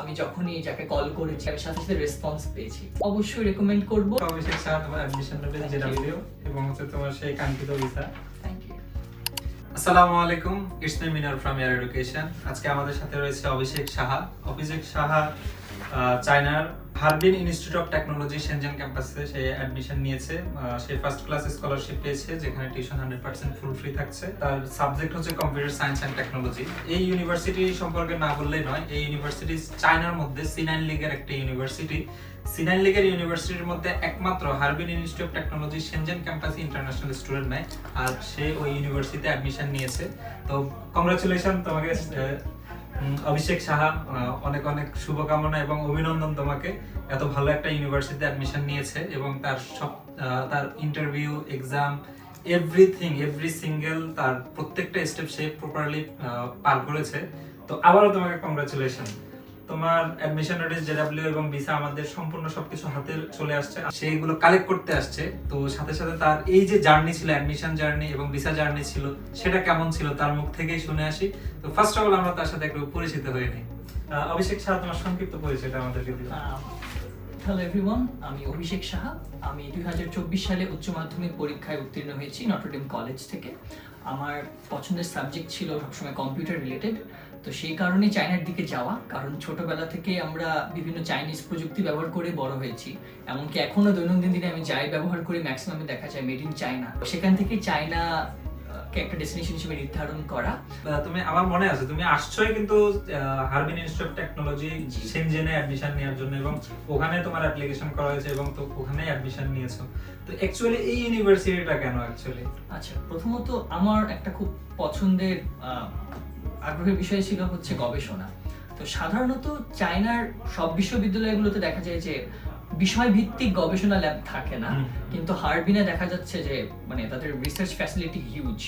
আমি যখনই যাকে কল করেছি আমি সাথে সাথে রেসপন্স পেয়েছি। অবশ্যই রেকমেন্ড করব। স্যার তোমার অ্যাডমিশন নেবে জেডাব্লিউ এবং হচ্ছে তোমার সেই কাঙ্ক্ষিত ভিসা আসসালামু আলাইকুম it's me Minar from air education আজকে আমাদের সাথে রয়েছে অভিষেক সাহা। অভিষেক সাহা চায়নার Harbin institute of technology Shenzhen ক্যাম্পাসে সে অ্যাডমিশন নিয়েছে। সে ফার্স্ট ক্লাস স্কলারশিপ পেয়েছে, যেখানে tuition hundred percent full free থাকছে। তার সাবজেক্ট হচ্ছে কম্পিউটার সায়েন্স অ্যান্ড টেকনোলজি এই ইউনিভার্সিটি সম্পর্কে না বললেই নয়, এই ইউনিভার্সিটি চায়নার মধ্যে সিনাইন লিগের একটা ইউনিভার্সিটি সিনাইন লিগের ইউনিভার্সিটির মধ্যে একমাত্র Harbin institute of technology Shenzhen ক্যাম্পাসে ইন্টারন্যাশনাল স্টুডেন্ট নেয় আর সে ওই ইউনিভার্সিটিতে অ্যাডমিশন নিয়েছে। তো কংগ্রাচুলেশন তোমাকে অভিষেক সাহা অনেক অনেক শুভকামনা এবং অভিনন্দন তোমাকে। এত ভালো একটা ইউনিভার্সিটিতে অ্যাডমিশন নিয়েছে এবং তার সব তার interview exam everything every single তার প্রত্যেকটা স্টেপ সে প্রপারলি পার করেছে। তো আবারও তোমাকে কংগ্রাচুলেশন তোমার অ্যাডমিশন নোটিস জেডাব্লিউ এবং ভিসা আমাদের সম্পূর্ণ সবকিছু হাতে চলে আসছে। সেইগুলো কালেক্ট করতে আসছে। তো সাথে সাথে তার এই যে জার্নি ছিল অ্যাডমিশন জার্নি এবং ভিসা জার্নি ছিল, সেটা কেমন ছিল তার মুখ থেকেই শুনে আসি। তো ফার্স্ট অফ অল আমরা তার সাথে একটু পরিচিত হয়ে নিই। অভিষেক সাহা, তোমার সংক্ষিপ্ত পরিচয়টা আমাদেরকে দিও। হ্যালো এভরিওয়ান আমি অভিষেক সাহা। আমি দুই হাজার চব্বিশ সালে উচ্চ মাধ্যমিক পরীক্ষায় উত্তীর্ণ হয়েছি নটরডেম কলেজ থেকে। আমার পছন্দের সাবজেক্ট ছিল সবসময় কম্পিউটার রিলেটেড তো সেই কারণে চায়নার দিকে যাওয়া কারণ ছোটবেলা থেকে আমরা বিভিন্ন চাইনিজ প্রযুক্তি ব্যবহার করে বড় হয়েছি। এমনকি এখনও দৈনন্দিন দিনে আমি যাই ব্যবহার করি ম্যাক্সিমামে দেখা যায় মেড ইন চায়না। সেখান থেকে চায়না একটা ডেস্টিনেশন হিসেবে নির্ধারণ করা। তুমি আমার মনে আছে তুমি আসছোই কিন্তু হারবিন ইনস্টিটিউট টেকনোলজি। সেনজেনে অ্যাডমিশন নেওয়ার জন্য এবং ওখানে তোমার অ্যাপ্লিকেশন করা হয়েছে এবং তো ওখানে অ্যাডমিশন নিয়েছো। তো অ্যাকচুয়ালি এই ইউনিভার্সিটিটা কেন অ্যাকচুয়ালি আচ্ছা প্রথমত আমার একটা খুব পছন্দের আগ্রহের বিষয় ছিল হচ্ছে গবেষণা। তো সাধারণত চায়নার সব বিশ্ববিদ্যালয়গুলোতে দেখা যায় যে বিষয় ভিত্তিক গবেষণা ল্যাব থাকে না। কিন্তু হার্বিনে দেখা যাচ্ছে যে মানে তাদের রিসার্চ ফ্যাসিলিটি হিউজ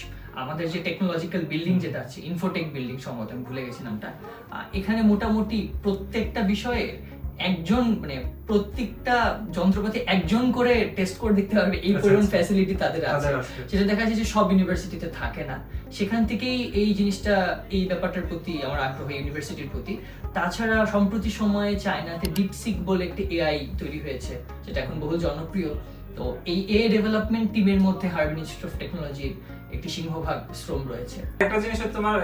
আমাদের যে টেকনোলজিক্যাল বিল্ডিং যেটা আছে ইনফোটেক বিল্ডিং সম্ভবত আমি ভুলে গেছি নামটা। এখানে মোটামুটি প্রত্যেকটা বিষয়ে একজন মানে প্রত্যেকটা যন্ত্রপাতি একজন করে টেস্ট করে দেখতে পারবে এই আচ্ছা, পরিমাণ আচ্ছা। ফ্যাসিলিটি তাদের আছে। সেটা দেখা যাচ্ছে যে সব ইউনিভার্সিটিতে থাকে না। সেখান থেকেই এই জিনিসটা এই ব্যাপারটার প্রতি আমার আগ্রহ ইউনিভার্সিটির প্রতি। তাছাড়া সম্প্রতি সময়ে চায়নাতে ডিপসিক বলে একটি এআই তৈরি হয়েছে যেটা এখন বহু জনপ্রিয়। তো এই এ ডেভেলপমেন্ট টিমের মধ্যে হার্বিন ইনস্টিটিউট অফ টেকনোলজির একটি সিংহভাগ শ্রম রয়েছে। একটা জিনিস হচ্ছে তোমার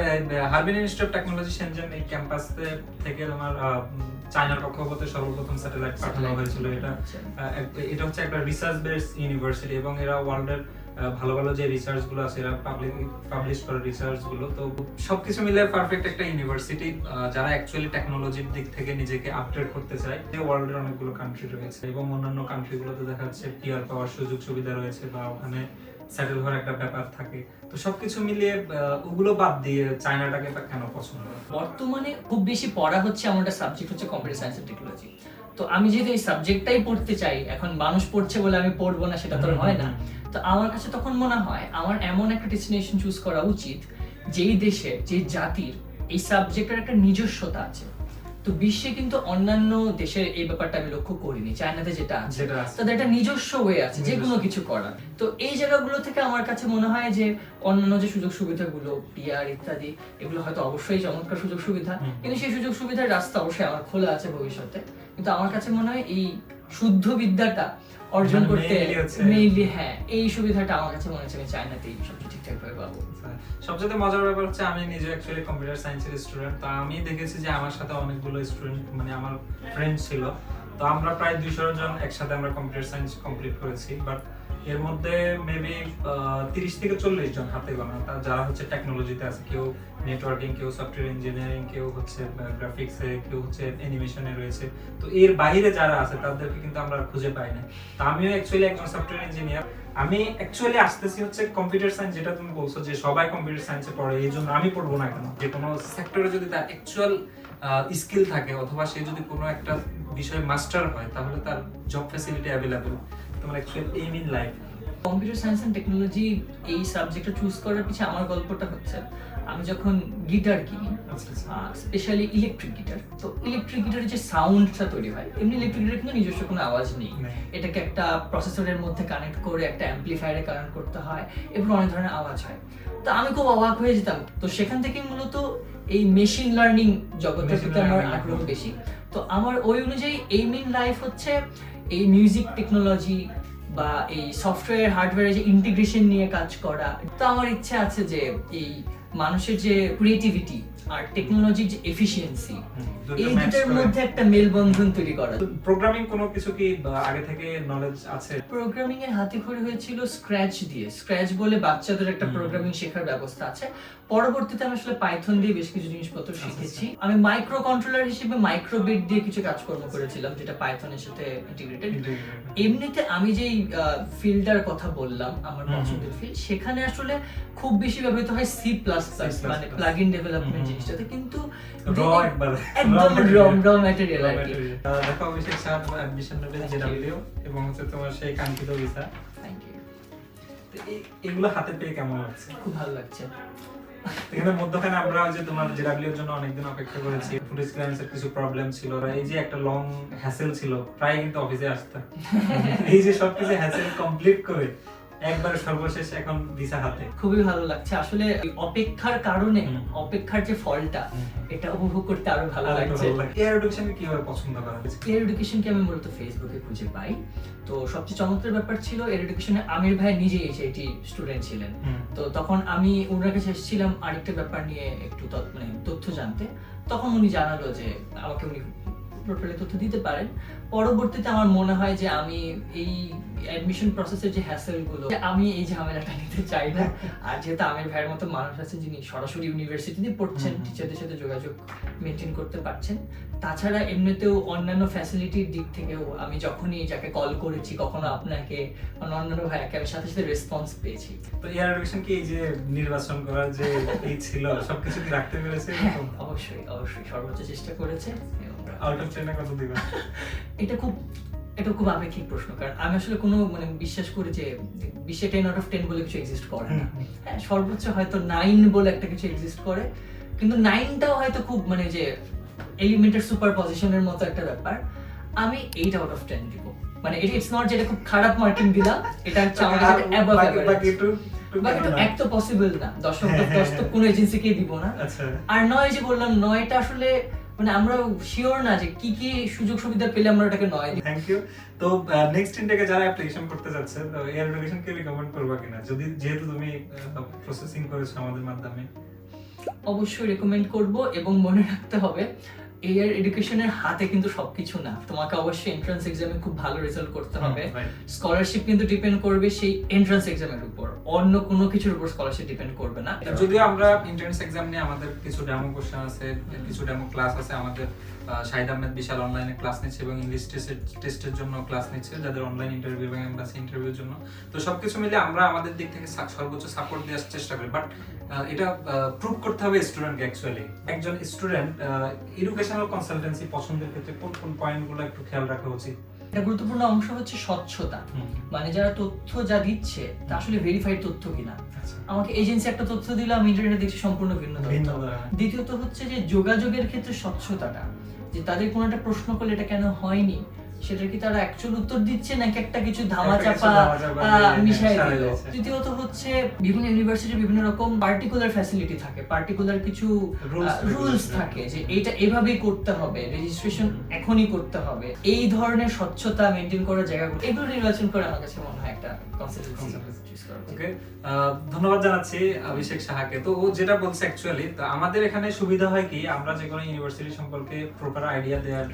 Harbin institute of technology Shenzhen এই ক্যাম্পাস থেকে তোমার চায়নার কক্ষপথে সর্বপ্রথম স্যাটেলাইট পাঠানো হয়েছিল এটা। এটা হচ্ছে একটা রিসার্চ বেস ইউনিভার্সিটি এবং এরা ওয়ার্ল্ডের ভালো ভালো যে রিসার্চগুলো আছে এরা পাবলিক পাবলিশ করে রিসার্চগুলো তো সবকিছু মিলে পারফেক্ট একটা ইউনিভার্সিটি যারা অ্যাকচুয়ালি টেকনোলজির দিক থেকে নিজেকে আপডেট করতে চায়। যে ওয়ার্ল্ডের অনেকগুলো কান্ট্রি রয়েছে এবং অন্যান্য কান্ট্রি গুলোতে দেখা যাচ্ছে পিআর পাওয়ার সুযোগ সুবিধা রয়েছে বা ওখানে সেটেল হওয়ার একটা ব্যাপার থাকে। তো সবকিছু মিলিয়ে ওগুলো বাদ দিয়ে চায়নাটাকে কেন পছন্দ বর্তমানে খুব বেশি পড়া হচ্ছে আমার একটা সাবজেক্ট হচ্ছে কম্পিউটার সায়েন্স এন্ড টেকনোলজি তো আমি যেহেতু এই সাবজেক্টটাই পড়তে চাই এখন মানুষ পড়ছে বলে আমি পড়ব না সেটা তো হয় না। তো আমার কাছে তখন মনে হয় আমার এমন একটা ডেস্টিনেশন চুজ করা উচিত যেই দেশের যে জাতির এই সাবজেক্টের একটা নিজস্বতা আছে। তো বিশ্বে কিন্তু অন্যান্য দেশের এই ব্যাপারটা আমি লক্ষ্য করিনি চায়নাতে যেটা আছে। তাদের একটা নিজস্ব ওয়ে আছে যে কোনো কিছু করার। তো এই জায়গাগুলো থেকে আমার কাছে মনে হয় যে অন্যান্য যে সুযোগ সুবিধাগুলো পিআর ইত্যাদি এগুলো হয়তো অবশ্যই চমৎকার সুযোগ সুবিধা। কিন্তু সেই সুযোগ সুবিধার রাস্তা অবশ্যই আমার খোলা আছে ভবিষ্যতে। কিন্তু আমার কাছে মনে হয় এই শুদ্ধ বিদ্যাটা অর্জন মানে করতে মেইনলি হ্যাঁ এই সুবিধাটা আমার কাছে মনে হচ্ছে আমি চায়নাতেই সবচেয়ে ঠিকঠাক ভাবে পাবো। সবচেয়ে মজার ব্যাপার হচ্ছে আমি নিজে অ্যাকচুয়ালি কম্পিউটার সায়েন্সের স্টুডেন্ট তো আমি দেখেছি যে আমার সাথে অনেকগুলো স্টুডেন্ট মানে আমার ফ্রেন্ড ছিল তো আমরা প্রায় দুইশো জন একসাথে আমরা কম্পিউটার সায়েন্স কমপ্লিট করেছি বাট এর মধ্যে মেবি তিরিশ থেকে চল্লিশ জন হাতে গোনা যারা হচ্ছে টেকনোলজিতে আছে, কেউ নেটওয়ার্কিং কেউ সফটওয়্যার ইঞ্জিনিয়ারিং কেউ হচ্ছে গ্রাফিক্সে কেউ হচ্ছে অ্যানিমেশনে রয়েছে। তো এর বাইরে যারা আছে, তাদেরকে কিন্তু আমরা খুঁজে পাই না। তো আমিও অ্যাকচুয়ালি একজন সফটওয়্যার ইঞ্জিনিয়ার আমি অ্যাকচুয়ালি আসতেছি হচ্ছে কম্পিউটার সায়েন্স যেটা তুমি বলছো যে সবাই কম্পিউটার সায়েন্সে পড়ে, এই জন্য আমি পড়ব না কেন? যে কোনো সেক্টরে যদি তার অ্যাকচুয়াল স্কিল থাকে, অথবা সে যদি কোনো একটা বিষয়ে মাস্টার হয়, তাহলে তার জব ফ্যাসিলিটি অ্যাভেলেবল তোমার actual aim in life computer science and technology এই সাবজেক্টটা চুজ করার পিছনে আমার গল্পটা হচ্ছে আমি যখন গিটার কিনি স্পেশালি ইলেকট্রিক গিটার তো ইলেকট্রিক গিটারের যে সাউন্ডটা তৈরি হয় এমনি ইলেকট্রিক গিটারে কিন্তু নিজস্ব কোনো আওয়াজ নেই। এটাকে একটা প্রসেসরের মধ্যে কানেক্ট করে একটা অ্যাম্পলিফায়ারে কানেক্ট করতে হয় এবং অনেক ধরনের আওয়াজ হয়। তো আমি খুব অবাক হয়ে যেতাম। তো সেখান থেকে মূলত এই মেশিন লার্নিং জগতের প্রতি আমার আগ্রহ বেশি। তো আমার ওই অনুযায়ী এইম ইন লাইফ হচ্ছে এই মিউজিক টেকনোলজি বা এই সফটওয়্যার হার্ডওয়্যারে যে ইন্টিগ্রেশন নিয়ে কাজ করা, তো আমার ইচ্ছা আছে যে এই মানুষের যে ক্রিয়েটিভিটি আর টেকনোলজির যে এফিসিয়েন্সি এই দুটার। মধ্যে একটা মেলবন্ধন তৈরি করা। প্রোগ্রামিং কোনো কিছু কি আগে থেকে নলেজ আছে? প্রোগ্রামিং এর হাতেখড়ি হয়েছিল স্ক্র্যাচ দিয়ে। স্ক্র্যাচ বলে বাচ্চাদের একটা প্রোগ্রামিং শেখার ব্যবস্থা আছে। পরবর্তীতে আমি আসলে পাইথন দিয়ে বেশ কিছু জিনিসপত্র আচ্ছা, শিখেছি। আমি মাইক্রো কন্ট্রোলার হিসেবে মাইক্রোবিট দিয়ে কিছু কাজকর্ম করেছিলাম যেটা পাইথনের সাথে ইন্টিগ্রেটেড এমনিতে আমি যেই ফিল্ডটার কথা বললাম আমার। পছন্দের ফিল্ড সেখানে আসলে খুব বেশি ব্যবহৃত হয় সি প্লাস প্লাস মানে প্লাগ ইন ডেভেলপমেন্ট। জিনিসটাতে কিন্তু একদম রম রম ম্যাটেরিয়াল আর কি। দেখো অভিষেক সাহেব অ্যাডমিশন নেবে Thank জেডাব্লিউ এবং হচ্ছে তোমার সেই কাঙ্ক্ষিত ভিসা থ্যাংক ইউ এগুলো হাতে পেয়ে কেমন লাগছে? খুব ভালো লাগছে। এখানে মধ্যখানে আমরা যে তোমার জেডাব্লিউ এর জন্য অনেকদিন অপেক্ষা করেছি। পুলিশ ক্লিয়ারেন্সের কিছু প্রবলেম ছিল আর এই যে একটা লং হ্যাসেল ছিল প্রায় কিন্তু অফিসে আসতাম। এই যে সবকিছু হ্যাসেল কমপ্লিট করে একবারে সর্বশেষ এখন ভিসা হাতে। খুবই ভালো লাগছে। আসলে অপেক্ষার কারণে অপেক্ষার যে ফলটা এটা উপভোগ করতে আরও ভালো লাগছে। এয়ার এডুকেশনকে কীভাবে পছন্দ করা হয়েছে? এডুকেশনকে আমি মূলত ফেসবুকে খুঁজে পাই। তো সবচেয়ে চমৎকার ব্যাপার ছিল এর এডুকেশনে আমির ভাই নিজে এইচআইটি স্টুডেন্ট ছিলেন। তো তখন আমি ওনার কাছে এসেছিলাম আরেকটা ব্যাপার নিয়ে একটু মানে তথ্য জানতে। তখন উনি জানালো যে আমাকে উনি টোটালি তথ্য দিতে পারেন। পরবর্তীতে আমার মনে হয় যে আমি এই অ্যাডমিশন প্রসেসের যে হ্যাসেলগুলো আমি এই ঝামেলাটা নিতে চাই না। আর যেহেতু আমির ভাইয়ের মতো মানুষ আছে যিনি সরাসরি ইউনিভার্সিটিতে পড়ছেন। টিচারদের সাথে যোগাযোগ মেনটেন করতে পারছেন। তাছাড়া এমনিতেও অন্যান্য ফ্যাসিলিটির দিক থেকেও আমি যখনই যাকে কল করেছি কখনো আপনাকে অন্যান্য ভাইয়াকে আমি সাথে সাথে রেসপন্স পেয়েছি। তো এয়ার এডুকেশন কি এই যে নির্বাচন করার যে এই ছিল সবকিছু কি রাখতে পেরেছে হ্যাঁ অবশ্যই অবশ্যই। সর্বোচ্চ চেষ্টা করেছে। আউট অফ টেনে কত দিবা? এটা খুব এটা খুব আপেক্ষিক প্রশ্ন কারণ আমি আসলে কোনো মানে বিশ্বাস করি যে বিশ্বে টেন আউট অফ টেন বলে কিছু এক্সিস্ট করে না। হ্যাঁ সর্বোচ্চ হয়তো নাইন বলে একটা কিছু এক্সিস্ট করে কিন্তু নাইনটাও হয়তো খুব মানে যে সুপার পজিশনের মতো একটা ব্যাপার। আমি এইট আউট অফ টেন দিব। মানে ইটস নট যে এটা খুব খারাপ মার্কিং দিলাম এটা হচ্ছে আমার কাছে অ্যাবাভ বাট এক তো পসিবল না দশ অফ দশ তো কোনো এজেন্সিকে দিব না। আচ্ছা। আর নয় যে বললাম নয়টা আসলে মানে আমরা শিওর না যে কি কি সুযোগ সুবিধা পেলে আমরা এটাকে নয় থ্যাংক ইউ তো নেক্সট ইনটেকে যারা অ্যাপ্লিকেশন করতে যাচ্ছে তো এয়ার এডুকেশন কে রিকমেন্ড করবা কিনা? যদি যেহেতু তুমি প্রসেসিং করেছ আমাদের মাধ্যমে। অবশ্যই রেকমেন্ড করব এবং মনে রাখতে হবে এয়ার এডুকেশনের হাতে কিন্তু সবকিছু না। তোমাকে অবশ্যই এন্ট্রান্স এক্সামে খুব ভালো রেজাল্ট করতে হবে। স্কলারশিপ কিন্তু ডিপেন্ড করবে সেই এন্ট্রান্স এক্সামের উপর। অন্য কোনো কিছুর উপর স্কলারশিপ ডিপেন্ড করবে না। যদিও আমরা এন্ট্রান্স এক্সাম নিয়ে আমাদের কিছু ডেমো কোশ্চেন আছে কিছু ডেমো ক্লাস আছে আমাদের শাহিদ আহমেদ বিশাল অনলাইনে ক্লাস নিচ্ছে এবং ইংলিশ টেস্টের টেস্টের জন্য ক্লাস নিচ্ছে যাদের অনলাইন ইন্টারভিউ এবং এমবাসি ইন্টারভিউর জন্য। তো সবকিছু মিলে আমরা আমাদের দিক থেকে সর্বোচ্চ সাপোর্ট দেওয়ার চেষ্টা করি। বাট এটা প্রুভ করতে হবে স্টুডেন্টকে অ্যাকচুয়ালি একজন স্টুডেন্ট এডুকেশনাল কনসালটেন্সি পছন্দের ক্ষেত্রে কোন কোন পয়েন্টগুলো একটু খেয়াল রাখা উচিত? একটা গুরুত্বপূর্ণ অংশ হচ্ছে স্বচ্ছতা। মানে যারা তথ্য যা দিচ্ছে তা আসলে ভেরিফাইড তথ্য কিনা। আচ্ছা। আমাকে এজেন্সি একটা তথ্য দিল আমি ইন্টারনেটে দেখছি সম্পূর্ণ ভিন্ন। দ্বিতীয়ত হচ্ছে যে যোগাযোগের ক্ষেত্রে স্বচ্ছতাটা। যে তাদের কোনো একটা প্রশ্ন করলে এটা কেন হয়নি? সেটা কি তারা অ্যাকচুয়াল উত্তর দিচ্ছে নাকি একটা কিছু ধামা চাপা মিশাই দিল। তৃতীয়ত হচ্ছে বিভিন্ন ইউনিভার্সিটির বিভিন্ন রকম পার্টিকুলার ফ্যাসিলিটি থাকে। পার্টিকুলার কিছু রুলস থাকে যে এইটা এভাবেই করতে হবে রেজিস্ট্রেশন এখনই করতে হবে। এই ধরনের স্বচ্ছতা মেনটেন করার জায়গাগুলো এগুলো নির্বাচন করে আমার কাছে মনে হয় একটা। ওকে ধন্যবাদ জানাচ্ছি অভিষেক সাহাকে। তো ও যেটা বলছে অ্যাকচুয়ালি তো আমাদের এখানে সুবিধা হয় কি আমরা যে কোনো ইউনিভার্সিটি সম্পর্কে প্রপার আইডিয়া দেওয়ার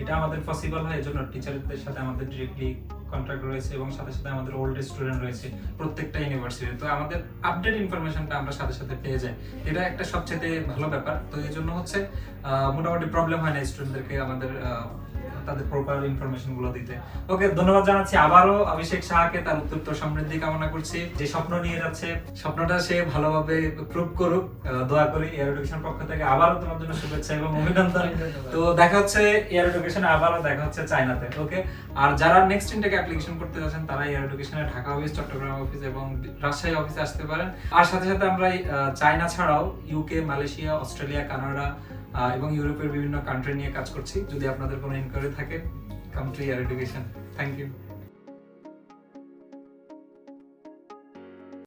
এটা আমাদের পসিবল হয়, এজন্য টিচারদের সাথে আমাদের ডিরেক্টলি কন্ট্যাক্ট রয়েছে এবং সাথে সাথে আমাদের ওল্ড স্টুডেন্ট রয়েছে প্রত্যেকটা ইউনিভার্সিটি তো। আমাদের আপডেট ইনফরমেশনটা আমরা সাথে সাথে পেয়ে যাই। এটা একটা সবচেয়ে ভালো ব্যাপার। তো এই জন্য হচ্ছে মোটামুটি প্রবলেম হয় না স্টুডেন্টদেরকে আমাদের তাদের প্রপার ইনফরমেশনগুলো দিতে। ওকে ধন্যবাদ জানাচ্ছি আবারও অভিষেক সাহাকে তার উত্তরোত্তর সমৃদ্ধি কামনা করছি। যে স্বপ্ন নিয়ে যাচ্ছে স্বপ্নটা সে ভালোভাবে প্রুভ করুক। দোয়া করি এয়ার এডুকেশন পক্ষ থেকে আবারও তোমার জন্য শুভেচ্ছা এবং অভিনন্দন। তো দেখা হচ্ছে এয়ার এডুকেশনে আবারও দেখা হচ্ছে চায়নাতে ওকে? আর যারা নেক্সট ইনটেক অ্যাপ্লিকেশন করতে যাচ্ছেন তারা এয়ার এডুকেশনে ঢাকা অফিস চট্টগ্রাম অফিস এবং রাজশাহী অফিসে আসতে পারেন। আর সাথে সাথে আমরা চায়না ছাড়াও ইউকে মালয়েশিয়া অস্ট্রেলিয়া কানাডা এবং ইউরোপের বিভিন্ন কান্ট্রি নিয়ে কাজ করছি। যদি আপনাদের কোনো ইনকোয়ারি থাকে come to air education thank you